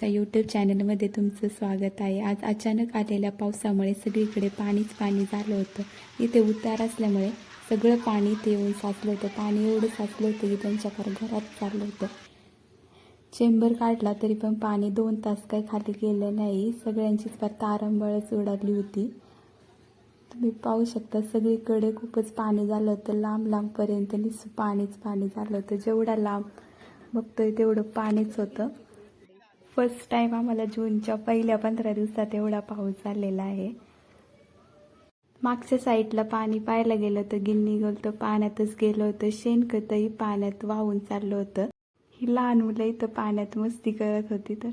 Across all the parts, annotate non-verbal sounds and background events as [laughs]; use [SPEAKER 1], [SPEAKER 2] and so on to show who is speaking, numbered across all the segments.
[SPEAKER 1] या यूट्यूब चॅनलमध्ये तुमचं स्वागत आहे. आज अचानक आलेल्या पावसामुळे सगळीकडे पाणीच पाणी झालं होतं. इथे उतार असल्यामुळे सगळं पाणी ते येऊन साचलं होतं. पाणी एवढं साचलं होतं की त्यांच्या घरात चाललं होतं. चेंबर काढला तरी पण पाणी दोन तास काही खाली गेलं नाही. सगळ्यांचीच फार तारंबळच उडाली होती. तुम्ही पाहू शकता सगळीकडे खूपच पाणी झालं होतं. लांब लांबपर्यंत नुसतं पाणीच पाणी झालं होतं. जेवढा लांब बघतोय तेवढं पाणीच होतं. फर्स्ट टाइम आम्हाला जूनच्या पहिल्या पंधरा दिवसात एवढा पाऊस झालेला आहे. मागच्या साईडला पाणी पाहायला गेलं तर गिन्नी गेलं पाण्यातच गेलं होतं. शेणखतही पाण्यात वाहून चाललं होतं. ही लहान मुलं इथं पाण्यात मस्ती करत होती तर.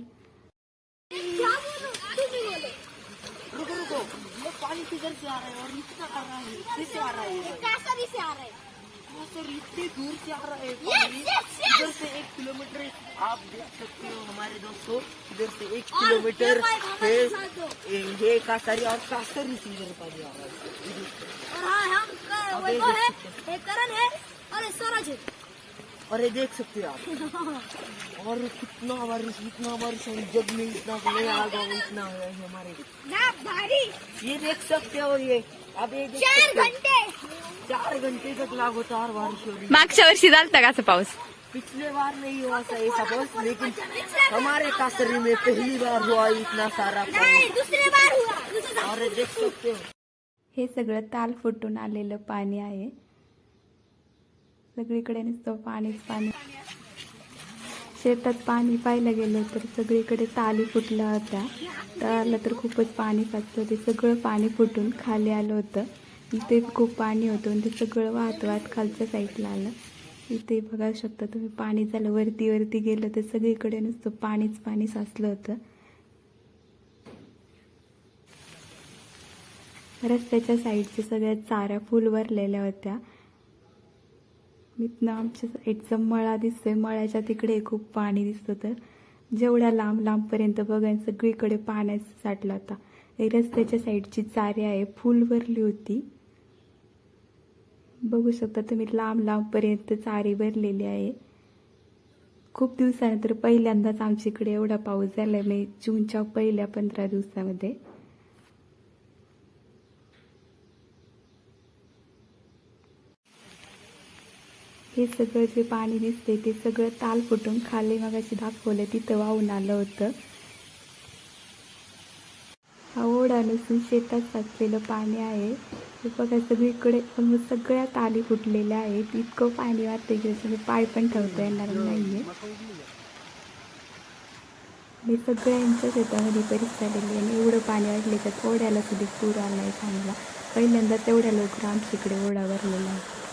[SPEAKER 2] पानी किधर से आ रहा है और आ रहा है आ रहा है
[SPEAKER 3] से है
[SPEAKER 2] हाँ सर इतने दूर से आ रहा है. इधर से एक किलोमीटर आप देख सकते हो हमारे दोस्तों इधर से एक किलोमीटर
[SPEAKER 3] ये
[SPEAKER 2] है। ये कासरी और कासरी से इधर पानी आ रहा है।
[SPEAKER 3] और हाँ हम वैभव है करण है और ये सूरज है
[SPEAKER 2] और ये देख सकते हो आप। और कितना बारिश इतना बारिश है जग में इतना नहीं आ गया इतना है हमारे।
[SPEAKER 3] ना भारी।
[SPEAKER 2] ये देख सकते हो ये। अब ये देख
[SPEAKER 3] चार
[SPEAKER 2] सकते हो।
[SPEAKER 3] घंटे।
[SPEAKER 2] चार घंटे तक लगातार बारिश हो रही है।
[SPEAKER 1] मागच्या वर्षी झालता का असं पाऊस?
[SPEAKER 2] पिछले बार नहीं हुआ था ये सपोज लेकिन हमारे कासरी में पहली बार हुआ इतना सारा पानी
[SPEAKER 3] दूसरे बार हुआ।
[SPEAKER 2] और देख सकते हो। [laughs]
[SPEAKER 1] हे सगळं ताल फुटून आलेलं पाणी आहे. सगळीकडे नुसतं पाणीच पाणी. शेतात पाणी पाहायला गेलं तर सगळीकडे ताली फुटल्या होत्या. तळाला तर खूपच पाणी साचलं ते सगळं पाणी फुटून खाली आलं होतं. इथे खूप पाणी होतं आणि ते सगळं वाहत वाहत खालच्या साईडला आलं. इथे बघा शकता तुम्ही पाणी झालं. वरती वरती गेलं तर सगळीकडे नुसतं पाणीच पाणी साचलं होतं. रस्त्याच्या साईडच्या सगळ्या चाऱ्या फुल भरलेल्या होत्या. इथनं आमच्या साईडचं मळा दिसतोय. मळ्याच्या तिकडे खूप पाणी दिसतं तर. जेवढ्या लांब लांबपर्यंत बघा सगळीकडे पाण्याचा साठला होता हे रस्त्याच्या साईडची चारी आहे फुल भरली होती. बघू शकता तुम्ही लांब लांबपर्यंत चारी भरलेली आहे. खूप दिवसानंतर पहिल्यांदाच आमच्या इकडे एवढा पाऊस झाला आहे मी जूनच्या पहिल्या पंधरा दिवसामध्ये. हे सगळं जे पाणी दिसते ते सगळं ताल फुटून खाली मगाशी दाखवलं तिथं वाहून आलं होतं. हा ओढा नसून शेतात साचलेलं पाणी आहे. हे बघा सगळीकडे almost सगळ्या ताली फुटलेल्या आहेत. इतकं पाणी वाटतं की त्याच्यामध्ये पाय पण ठेवता येणार नाही आहे मी सगळ्यांच्या शेतामध्ये परीक्षा झालेली आणि एवढं पाणी वाटले तर ओढ्याला सुद्धा पूर आला आहे चांगला. पहिल्यांदा तेवढ्या लवकर आमच्या इकडे ओढा भरलेला आहे